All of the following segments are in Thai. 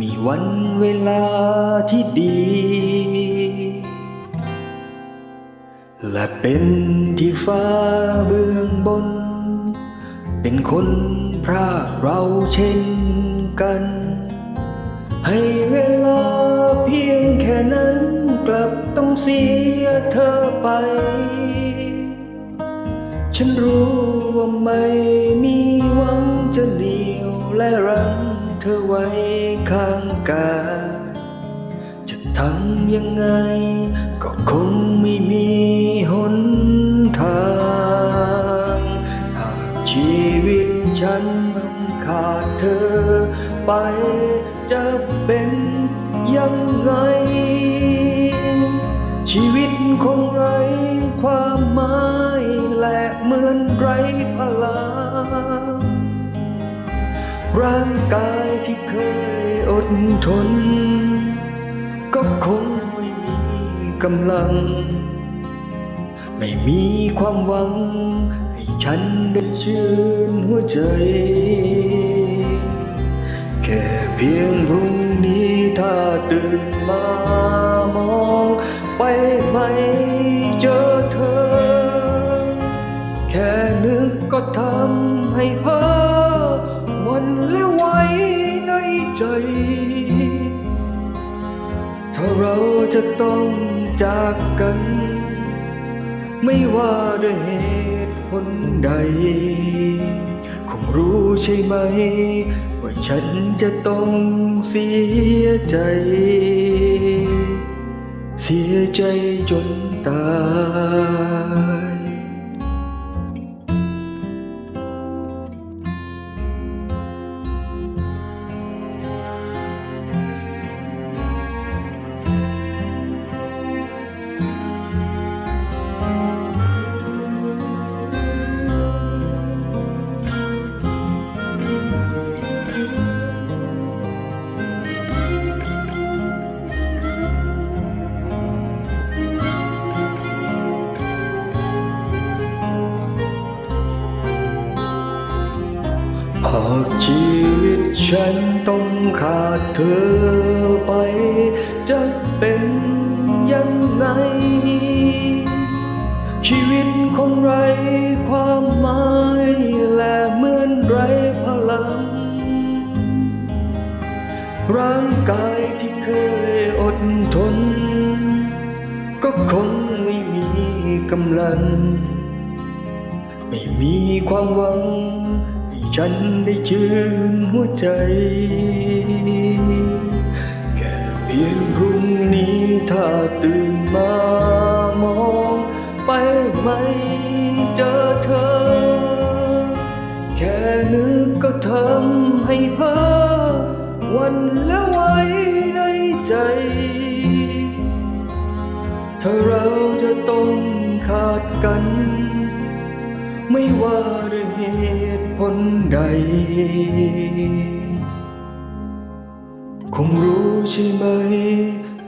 มีวันเวลาที่ดี และเป็นที่ฟ้าเบื้องบน เป็นคนพรากเราเช่นกัน ให้เวลาเพียงแค่นั้นกลับต้องเสียเธอไป ฉันรู้ว่าไม่มีหวังจะเหนียวและรั้ง เธอไว้ข้างกายจะทำยังไง ก็คงไม่มีหนทาง หากชีวิตฉันต้องขาดเธอไปจะเป็นยังไง ชีวิตคงไร้ความหมายและเหมือนไร้พลัง ร่างกายที่เคยอดทน ก็คงไม่มีกำลัง ไม่มีความหวัง ให้ฉันได้ชื่นหัวใจ แค่เพียงพรุ่งนี้ถ้าตื่นมามอง ไปไม่เจอเธอ แค่นึกก็ทำให้เพ้อ ใจ ถ้าเราจะต้องจากกัน ไม่ว่าด้วยเหตุผลใด คงรู้ใช่ไหม ว่าฉันจะต้องเสียใจ เสียใจจนตายากชีวิตฉันต้องขาดเธอไป จะเป็นยังไง ชีวิตคงไร้ความหมายและเหมือนไร้พลัง ร่างกายที่เคยอดทน ก็คงไม่มีกำลัง ไม่มีความหวัง ฉันได้ชื่นหัวใจ แค่เพียงพรุ่งนี้ถ้าตื่นมามอง ไปไม่เจอเธอ แค่นึกก็ทำให้เพ้อวันและไว้ในใจ ถ้าเราจะต้องขาดกัน ไม่ว่า ด้วยเหตุผลใด คงรู้ใช่ไหม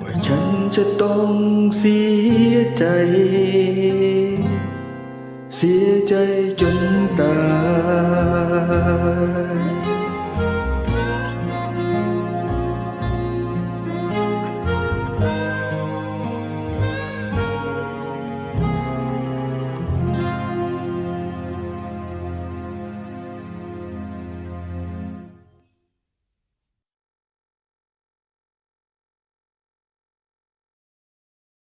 ว่าฉันจะต้องเสียใจ เสียใจจนตาย